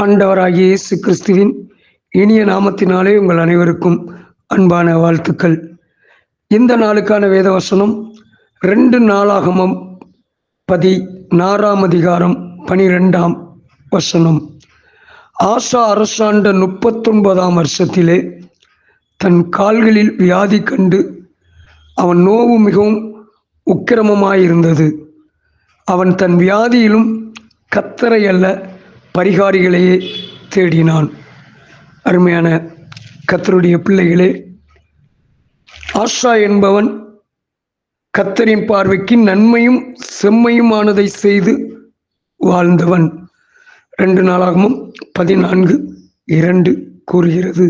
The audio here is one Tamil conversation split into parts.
ஆண்டவராகிய இயேசு கிறிஸ்துவின் இனிய நாமத்தினாலே உங்கள் அனைவருக்கும் அன்பான வாழ்த்துக்கள். இந்த நாளுக்கான வேத வசனம் ரெண்டு நாளாகமம் பதி நாறாம் அதிகாரம் பனிரெண்டாம் வசனம். ஆசா அரசாண்ட முப்பத்தொன்பதாம் வருஷத்திலே தன் கால்களில் வியாதி கண்டு அவன் நோவு மிகவும் உக்கிரமமாயிருந்தது. அவன் தன் வியாதியிலும் கத்தரை அல்ல பரிகாரிகளையே தேடினான். அருமையான கத்தருடைய பிள்ளைகளே ஆஷா என்பவன் கத்தரின் பார்வைக்கு நன்மையும் செம்மையுமானதை செய்து வாழ்ந்தவன். ரெண்டு நாளாகவும் பதினான்கு இரண்டு கூறுகிறது.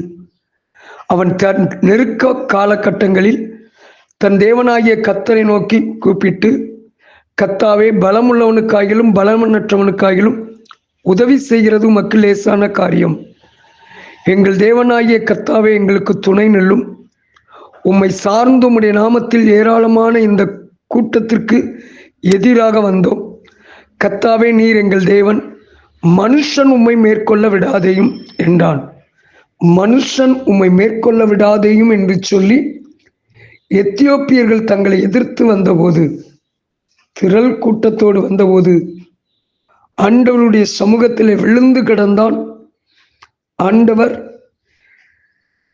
அவன் தன் நெருக்க காலகட்டங்களில் தன் தேவனாகிய கத்தரை நோக்கி கூப்பிட்டு கத்தாவே பலமுள்ளவனுக்காகிலும் பலமற்றவனுக்காகிலும் உதவி செய்கிறது மக்கள் லேசான காரியம். எங்கள் தேவனாகிய கத்தாவே எங்களுக்கு துணை நெல்லும். உம்மை சார்ந்து உம்முடைய நாமத்தில் ஏராளமான இந்த கூட்டத்திற்கு எதிராக வந்தோம். கத்தாவே நீர் எங்கள் தேவன். மனுஷன் உம்மை மேற்கொள்ள விடாதேயும் என்றான். மனுஷன் உம்மை மேற்கொள்ள விடாதேயும் என்று சொல்லி எத்தியோப்பியர்கள் தங்களை எதிர்த்து வந்தபோது திரள் கூட்டத்தோடு வந்தபோது ஆண்டவருடைய சமூகத்தில் விழுந்து கிடந்தான். ஆண்டவர்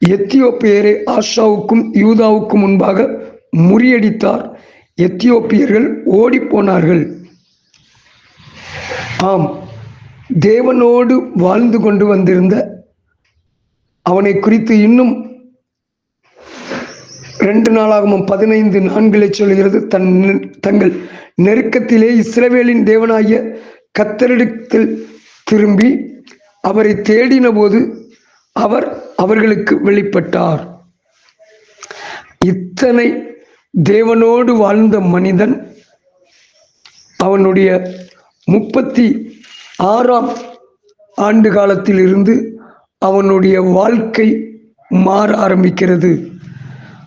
எத்தியோப்பியரை ஆஷாவுக்கும் யூதாவுக்கும் முன்பாக முறியடித்தார். எத்தியோப்பியர்கள் ஓடிப்போனார்கள். ஆம் தேவனோடு வாழ்ந்து கொண்டு வந்திருந்த அவனை குறித்து இன்னும் ரெண்டு நாளாகவும் பதினைந்து நான்கிலே சொல்கிறது தன் தங்கள் நெருக்கத்திலே இஸ்ரவேலின் தேவனாகிய கத்தரிடத்தில் திரும்பி அவரை தேடின போது அவர் அவர்களுக்கு வெளிப்பட்டார். இத்தனை தேவனோடு வாழ்ந்த மனிதன் அவனுடைய முப்பத்தி ஆறாம் ஆண்டு காலத்தில் இருந்து அவனுடைய வாழ்க்கை மாற ஆரம்பிக்கிறது.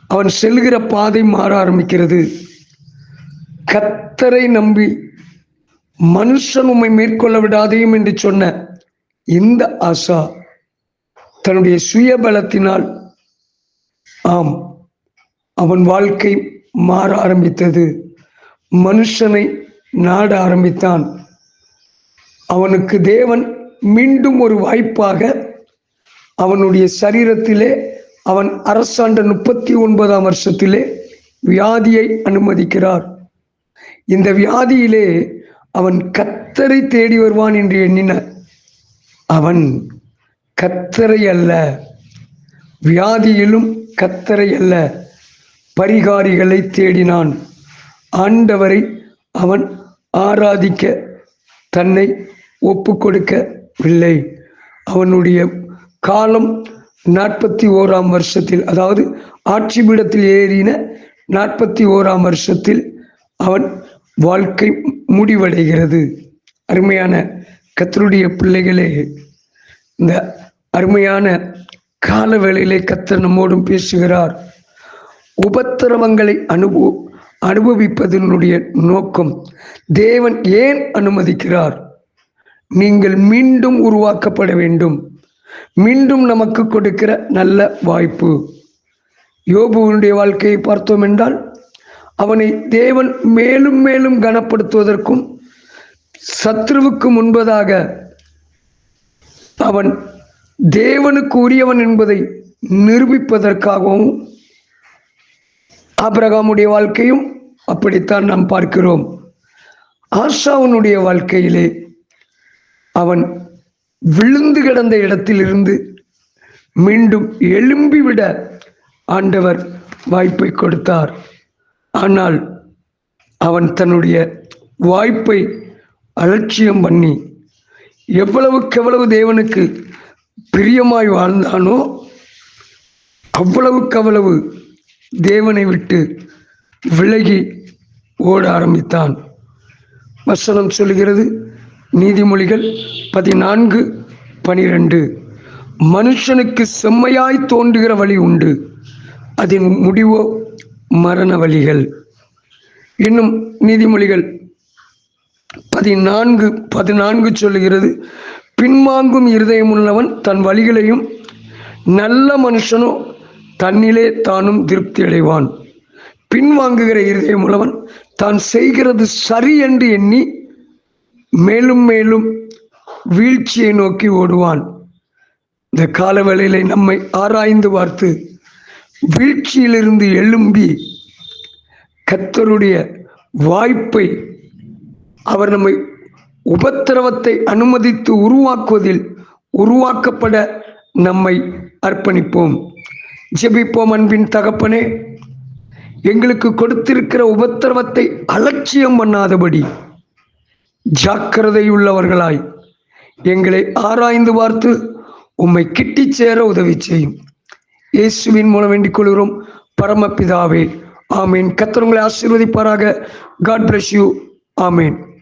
அவன் செல்கிற பாதை மாற ஆரம்பிக்கிறது. கத்தரை நம்பி மனுஷன் உம்மை மேற்கொள்ள விடாதையும் என்று சொன்ன இந்த ஆசா தன்னுடைய சுயபலத்தினால் ஆம் அவன் வாழ்க்கை மாற ஆரம்பித்தது. மனுஷனை நாட ஆரம்பித்தான். அவனுக்கு தேவன் மீண்டும் ஒரு வாய்ப்பாக அவனுடைய சரீரத்திலே அவன் அரசாண்ட முப்பத்தி ஒன்பதாம் வருஷத்திலே வியாதியை அனுமதிக்கிறார். இந்த வியாதியிலே அவன் கத்தரை தேடி வருவான் என்று எண்ணின அவன் கத்தரை அல்ல வியாதியிலும் கத்தரை அல்ல பரிகாரிகளை தேடினான். ஆண்டவரை அவன் ஆராதிக்க தன்னை ஒப்பு கொடுக்கவில்லை அவனுடைய காலம் நாற்பத்தி ஓராம் வருஷத்தில் அதாவது ஆட்சிபீடத்தில் ஏறின நாற்பத்தி ஓராம் வருஷத்தில் அவன் வாழ்க்கை முடிவடைகிறது. அருமையான கத்தருடைய பிள்ளைகளே இந்த அருமையான கால வேளையிலே கத்தர் நம்மோடும் பேசுகிறார். உபத்திரவங்களை அனுபவ அனுபவிப்பதனுடைய நோக்கம் தேவன் ஏன் அனுமதிக்கிறார்? நீங்கள் மீண்டும் உருவாக்கப்பட வேண்டும். மீண்டும் நமக்கு கொடுக்கிற நல்ல வாய்ப்பு. யோபுவனுடைய வாழ்க்கையை பார்த்தோம் என்றால் அவனை தேவன் மேலும் மேலும் கனப்படுத்துவதற்கும் சத்ருவுக்கு முன்பதாக அவன் தேவனுக்கு உரியவன் என்பதை நிரூபிப்பதற்காகவும் ஆபிரகாமுடைய வாழ்க்கையும் அப்படித்தான் நாம் பார்க்கிறோம். ஆஷாவனுடைய வாழ்க்கையிலே அவன் விழுந்து கிடந்த இடத்திலிருந்து மீண்டும் எழும்பிவிட ஆண்டவர் வாய்ப்பை கொடுத்தார். ஆனால் அவன் தன்னுடைய வாய்ப்பை அலட்சியம் பண்ணி எவ்வளவுக்கு எவ்வளவு தேவனுக்கு பிரியமாய் வாழ்ந்தானோ அவ்வளவுக்கு அவ்வளவு தேவனை விட்டு விலகி ஓட ஆரம்பித்தான். வசனம் சொல்கிறது நீதிமொழிகள் பதினான்கு பனிரெண்டு. மனுஷனுக்கு செம்மையாய் தோன்றுகிற வழி உண்டு. அதன் முடிவோ மரண வழிகள் இன்னும் நீதிமொழிகள் பதினான்கு பதினான்கு சொல்லுகிறது. பின்வாங்கும் இருதயமுள்ளவன் தன் வழிகளையும் நல்ல மனுஷனோ தன்னிலே தானும் திருப்தி அடைவான். பின்வாங்குகிற இருதயமுள்ளவன் தான் செய்கிறது சரி என்று எண்ணி மேலும் மேலும் வீழ்ச்சியை நோக்கி ஓடுவான். இந்த காலவேளையிலே நம்மை ஆராய்ந்து பார்த்து வீழ்ச்சியிலிருந்து எழும்பி கத்தருடைய வாய்ப்பை அவர் நம்மை உபத்திரவத்தை அனுமதித்து உருவாக்குவதில் உருவாக்கப்பட நம்மை அர்ப்பணிப்போம். ஜெபிப்போம் அன்பின் தகப்பனே. எங்களுக்கு கொடுத்திருக்கிற உபத்திரவத்தை அலட்சியம் பண்ணாதபடி ஜாக்கிரதையுள்ளவர்களாய் எங்களை ஆராய்ந்து பார்த்து உம்மை கிட்டி சேர உதவி செய்யும். இயேசுவின் மூலம் வேண்டிக் கொள்கிறோம். பரமபிதாவே ஆமீன். கத்தர் உங்களை ஆசீர்வதிப்பாராக. காட் பிளஸ் யூ ஆமீன்.